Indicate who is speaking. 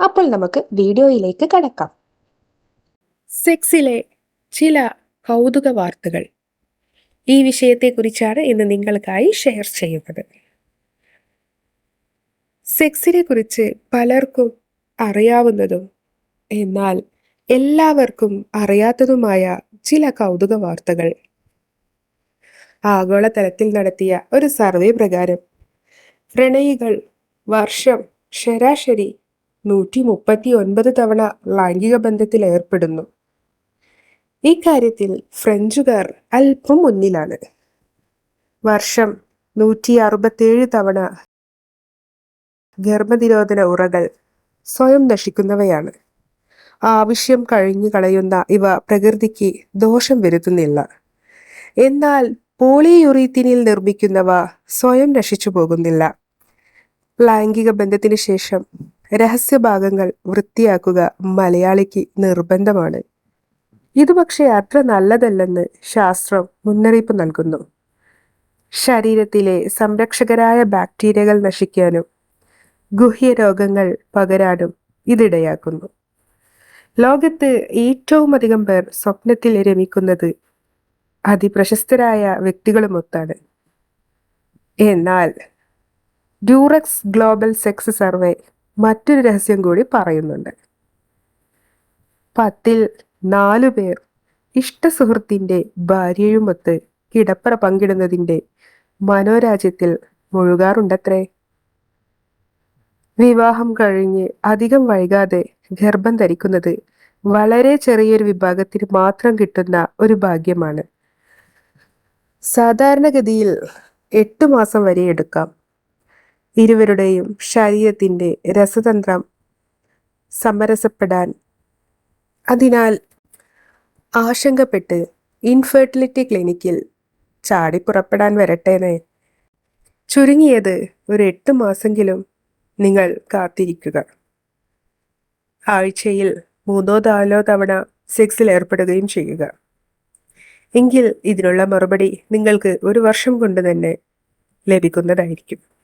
Speaker 1: അപ്പോൾ നമുക്ക് വീഡിയോയിലേക്ക് കടക്കാം.
Speaker 2: സെക്സിലെ ചില കൗതുക വാർത്തകൾ. ഈ വിഷയത്തെക്കുറിച്ചാണ് ഇന്ന് നിങ്ങൾക്കായി ഷെയർ ചെയ്യുന്നത്. സെക്സിനെ കുറിച്ച് പലർക്കും അറിയാവുന്നതും എന്നാൽ എല്ലാവർക്കും അറിയാത്തതുമായ ചില കൗതുക വാർത്തകൾ. ആഗോളതലത്തിൽ നടത്തിയ ഒരു സർവേ പ്രകാരം പ്രണയികൾ വർഷം ശരാശരി നൂറ്റി മുപ്പത്തി ഒൻപത് തവണ ലൈംഗിക ബന്ധത്തിൽ ഏർപ്പെടുന്നു. ഇക്കാര്യത്തിൽ ഫ്രഞ്ചുകാർ അല്പം മുന്നിലാണ്. വർഷം നൂറ്റി അറുപത്തേഴ് തവണ ഗർഭനിരോധന ഉറകൾ സ്വയം നശിക്കുന്നവയാണ്. ആവശ്യം കഴിഞ്ഞു കളയുന്ന ഇവ പ്രകൃതിക്ക് ദോഷം വരുത്തുന്നില്ല. എന്നാൽ പോളിയുറീത്തിനിൽ നിർമ്മിക്കുന്നവ സ്വയം നശിച്ചു പോകുന്നില്ല. ലൈംഗിക ബന്ധത്തിന് ശേഷം രഹസ്യഭാഗങ്ങൾ വൃത്തിയാക്കുക മലയാളിക്ക് നിർബന്ധമാണ്. ഇത് പക്ഷേ അത്ര നല്ലതല്ലെന്ന് ശാസ്ത്രം മുന്നറിയിപ്പ് നൽകുന്നു. ശരീരത്തിലെ സംരക്ഷകരായ ബാക്ടീരിയകൾ നശിക്കാനും ഗുഹ്യ രോഗങ്ങൾ പകരാനും ഇതിടയാക്കുന്നു. ലോകത്ത് ഏറ്റവും അധികം പേർ സ്വപ്നത്തിൽ രമിക്കുന്നത് അതിപ്രശസ്തരായ വ്യക്തികളുമൊത്താണ് എന്നാൽ ഡ്യൂറക്സ് ഗ്ലോബൽ സെക്സ് സർവേ മറ്റൊരു രഹസ്യം കൂടി പറയുന്നുണ്ട്. പത്തിൽ നാലു പേർ ഇഷ്ടസുഹൃത്തിന്റെ ഭാര്യയുമൊത്ത് കിടപ്പറ പങ്കിടുന്നതിന്റെ മനോരാജ്യത്തിൽ മുഴുകാറുണ്ടത്രേ. വിവാഹം കഴിഞ്ഞ് അധികം വൈകാതെ ഗർഭം ധരിക്കുന്നത് വളരെ ചെറിയൊരു വിഭാഗത്തിന് മാത്രം കിട്ടുന്ന ഒരു ഭാഗ്യമാണ്. സാധാരണഗതിയിൽ എട്ട് മാസം വരെ എടുക്കാം. ഇരുവരുടെയും ശരീരത്തിന്റെ രസതന്ത്രം സമരസപ്പെടാൻ. അതിനാൽ ആശങ്കപ്പെട്ട് ഇൻഫെർട്ടിലിറ്റി ക്ലിനിക്കിൽ ചാടി പുറപ്പെടാൻ വരട്ടേനെ ചുരുങ്ങിയത് ഒരു എട്ട് മാസമെങ്കിലും നിങ്ങൾ കാത്തിരിക്കുക. ആഴ്ചയിൽ മൂന്നോ നാലോ തവണ സെക്സിൽ ഏർപ്പെടുകയും ചെയ്യുക. എങ്കിൽ ഇതിനുള്ള മറുപടി നിങ്ങൾക്ക് ഒരു വർഷം കൊണ്ട് തന്നെ ലഭിക്കുന്നതായിരിക്കും.